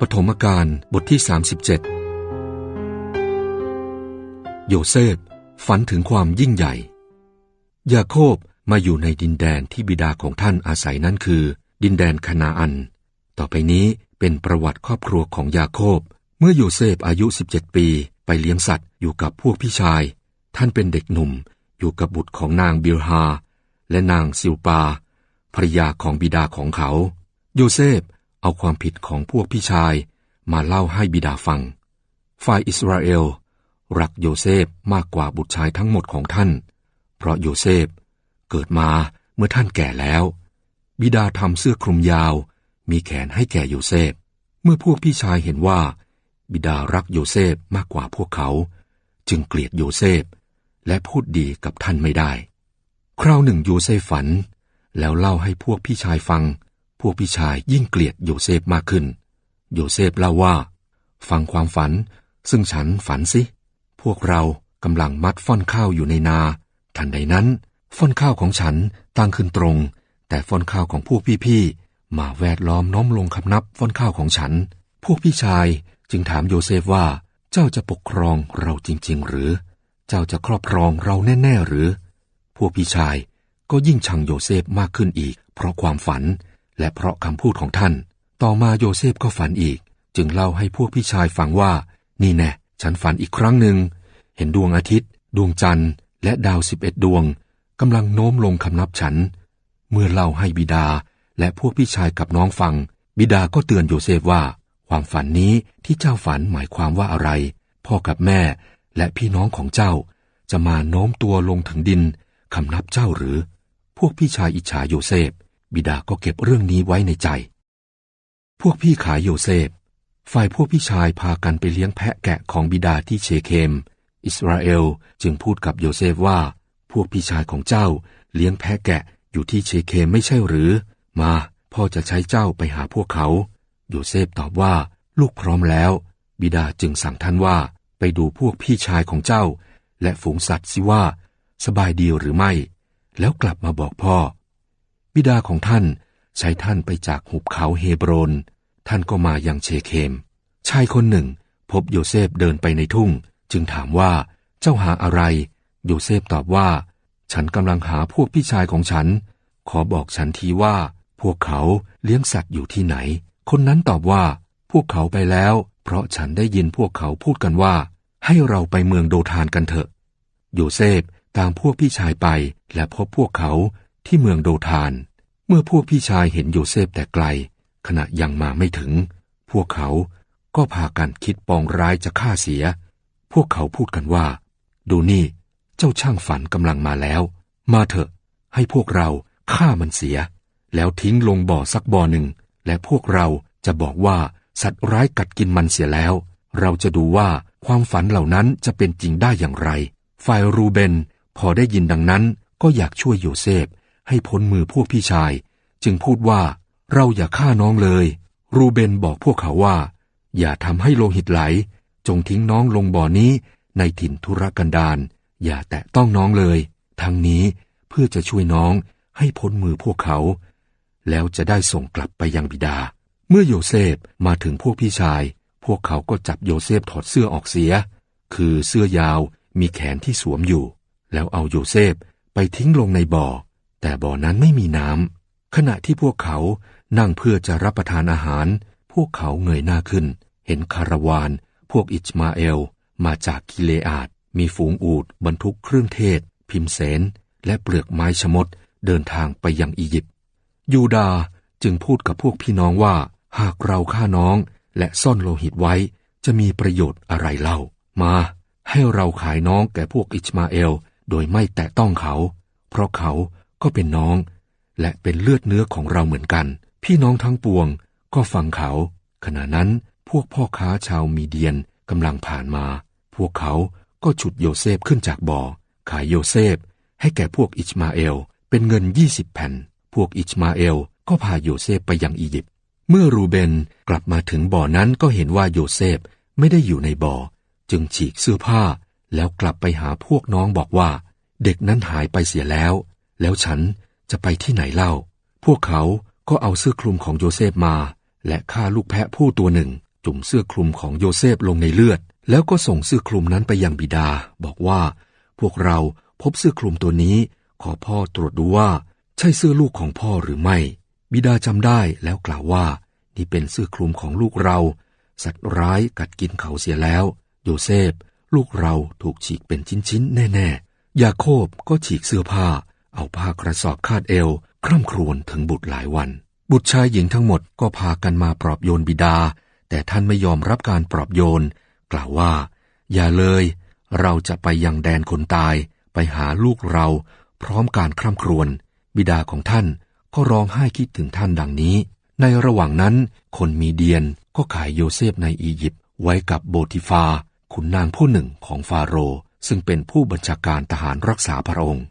ปฐมกาลบทที่ 37 โยเซฟฝันถึงความยิ่งใหญ่ ยาโคบมาอยู่ในดินแดนที่บิดาของท่านอาศัยนั้นคือ ดินแดนคณาอัน ต่อไปนี้เป็นประวัติครอบครัวของยาโคบ เมื่อโยเซฟอายุ 17 ปีไปเลี้ยงสัตว์อยู่กับพวกพี่ชาย ท่านเป็นเด็กหนุ่มอยู่กับบุตรของนางบิลฮา และนางซิลปาภรรยาของบิดาของเขา โยเซฟ เอาความผิดของพวกพี่ชายมาเล่าให้บิดาฟัง ฝ่ายอิสราเอล รักโยเซฟมากกว่าบุตรชายทั้งหมดของท่าน เพราะโยเซฟเกิดมาเมื่อท่านแก่แล้ว บิดาทำเสื้อคลุมยาว มีแขนให้แก่โยเซฟ เมื่อพวกพี่ชายเห็นว่า บิดารักโยเซฟมากกว่าพวกเขา จึงเกลียดโยเซฟ และพูดดีกับท่านไม่ได้ คราวหนึ่งโยเซฟฝัน แล้วเล่าให้พวกพี่ชายฟัง พวกพี่ชายยิ่งเกลียดโยเซฟมากขึ้น โยเซฟเล่าว่า ฟังความฝัน ซึ่งฉันฝันสิ พวกเรากำลังมัดฟ่อนข้าวอยู่ในนา ทันใดนั้นฟ่อนข้าวของฉันตั้งขึ้นตรง แต่ฟ่อนข้าวของพวกพี่ๆมาแวดล้อมน้อมลงคำนับฟ่อนข้าวของฉัน พวกพี่ชายจึงถามโยเซฟว่า เจ้าจะปกครองเราจริง ๆ หรือ เจ้าจะครอบครองเราแน่ ๆ หรือ พวกพี่ชายก็ยิ่งชังโยเซฟมากขึ้นอีก เพราะความฝัน และเพราะคำพูดของท่าน ต่อมาโยเซฟก็ฝันอีก จึงเล่าให้พวกพี่ชายฟังว่า นี่แน่ฉันฝันอีกครั้งหนึ่ง เห็นดวงอาทิตย์ ดวงจันทร์ และดาวสิบเอ็ดดวงกำลังโน้มลงคำนับฉัน เมื่อเล่าให้บิดา และพวกพี่ชายกับน้องฟัง บิดาก็เตือนโยเซฟว่า ความฝันนี้ที่เจ้าฝันหมายความว่าอะไร พ่อกับแม่และพี่น้องของเจ้า จะมาโน้มตัวลงถึงดินคำนับเจ้าหรือ พวกพี่ชายอิจฉาโยเซฟ บิดาก็เก็บเรื่องนี้ไว้ในใจ พวกพี่ขายโยเซฟ ฝ่ายพวกพี่ชายพากันไปเลี้ยงแพะแกะของบิดาที่เชเคม อิสราเอลจึงพูดกับโยเซฟว่า พวกพี่ชายของเจ้าเลี้ยงแพะแกะอยู่ที่เชเคมไม่ใช่หรือ มาพ่อจะใช้เจ้าไปหาพวกเขา โยเซฟตอบว่าลูกพร้อมแล้ว บิดาจึงสั่งท่านว่า ไปดูพวกพี่ชายของเจ้า และฝูงสัตว์สิว่า สบายดีหรือไม่ แล้วกลับมาบอกพ่อ บิดาของท่านใช้ท่านไปจากหุบเขาเฮบรน ท่านก็มายังเชเคม ชายคนหนึ่ง พบโยเซฟเดินไปในทุ่ง จึงถามว่าเจ้าหาอะไร โยเซฟตอบว่า ฉันกำลังหาพวกพี่ชายของฉัน ขอบอกฉันทีว่า พวกเขาเลี้ยงสัตว์อยู่ที่ไหน คนนั้นตอบว่า พวกเขาไปแล้ว เพราะฉันได้ยินพวกเขาพูดกันว่า ให้เราไปเมืองโดทานกันเถอะ โยเซฟตามพวกพี่ชายไปและพบพวกเขา ที่เมืองโดทาน เมื่อพวกพี่ชายเห็นโยเซฟแต่ไกล ขณะยังมาไม่ถึง พวกเขาก็พากันคิดปองร้ายจะฆ่าเสีย พวกเขาพูดกันว่า ดูนี่ เจ้าช่างฝันกำลังมาแล้ว มาเถอะ ให้พวกเราฆ่ามันเสีย แล้วทิ้งลงบ่อสักบ่อหนึ่ง และพวกเราจะบอกว่าสัตว์ร้ายกัดกินมันเสียแล้ว เราจะดูว่าความฝันเหล่านั้นจะเป็นจริงได้อย่างไร ฝ่ายรูเบนพอได้ยินดังนั้นก็อยากช่วยโยเซฟ ให้พ้นมือพวกพี่ชาย จึงพูดว่าเราอย่าฆ่าน้องเลย รูเบนบอกพวกเขาว่า อย่าทำให้โลหิตไหล จงทิ้งน้องลงบ่อนี้ในถิ่นทุรกันดารอย่าแตะต้องน้องเลย ทั้งนี้เพื่อจะช่วยน้องให้พ้นมือพวกเขา แล้วจะได้ส่งกลับไปยังบิดา เมื่อโยเซฟมาถึงพวกพี่ชาย พวกเขาก็จับโยเซฟถอดเสื้อออกเสีย คือเสื้อยาวมีแขนที่สวมอยู่ แล้วเอาโยเซฟไปทิ้งลงในบ่อ แต่บ่อนั้นไม่มีน้ำขณะที่พวกเขานั่งเพื่อจะรับประทานอาหาร พวกเขาเงยหน้าขึ้น เห็นคาราวาน พวกอิจมาเอล มาจากกิเลอาดมีฝูงอูดบรรทุกเครื่องเทศ พิมเสน และเปลือกไม้ชมด เดินทางไปยังอียิปต์ยูดาจึงพูดกับพวกพี่น้องว่า หากเราฆ่าน้องและซ่อนโลหิตไว้ จะมีประโยชน์อะไรเล่า มา ให้เราขายน้องแก่พวกอิจมาเอล โดยไม่แตะต้องเขา เพราะเขา ก็เป็นน้อง และเป็นเลือดเนื้อของเราเหมือนกัน พี่น้องทั้งปวงก็ฟังเขา ขณะนั้นพวกพ่อค้าชาวมีเดียนกำลังผ่านมา พวกเขาก็ฉุดโยเซฟขึ้นจากบ่อ ขายโยเซฟ ให้แก่พวกอิจมาเอล เป็นเงินยี่สิบแผ่น พวกอิจมาเอลก็พาโยเซฟไปยังอียิปต์ เมื่อรูเบนกลับมาถึงบ่อนั้นก็เห็นว่าโยเซฟไม่ได้อยู่ในบ่อ จึงฉีกเสื้อผ้า แล้วกลับไปหาพวกน้องบอกว่า เด็กนั้นหายไปเสียแล้ว แล้วฉันจะไปที่ไหนเล่า พวกเขาก็เอาเสื้อคลุมของโยเซฟมา และฆ่าลูกแพะผู้ตัวหนึ่ง จุ่มเสื้อคลุมของโยเซฟลงในเลือด แล้วก็ส่งเสื้อคลุมนั้นไปยังบิดา บอกว่า พวกเราพบเสื้อคลุมตัวนี้ ขอพ่อตรวจดูว่า ใช่เสื้อลูกของพ่อหรือไม่ บิดาจำได้แล้วกล่าวว่า นี่เป็นเสื้อคลุมของลูกเรา สัตว์ร้ายกัดกินเขาเสียแล้ว โยเซฟ ลูกเราถูกฉีกเป็นชิ้นๆแน่ ๆ ยาโคบก็ฉีกเสื้อผ้า เอาผ้ากระสอบคาดเอว คร่ำครวญถึงบุตรหลายวัน บุตรชายหญิงทั้งหมดก็พากันมาปลอบโยนบิดา แต่ท่านไม่ยอมรับการปลอบโยน กล่าวว่า อย่าเลย เราจะไปยังแดนคนตาย ไปหาลูกเรา พร้อมการคร่ำครวญ บิดาของท่านก็ร้องไห้คิดถึงท่านดังนี้ ในระหว่างนั้น คนมีเดียนก็ขายโยเซฟในอียิปต์ไว้กับโบติฟา ขุนนางผู้หนึ่งของฟาโรห์ซึ่งเป็นผู้บัญชาการทหารรักษาพระองค์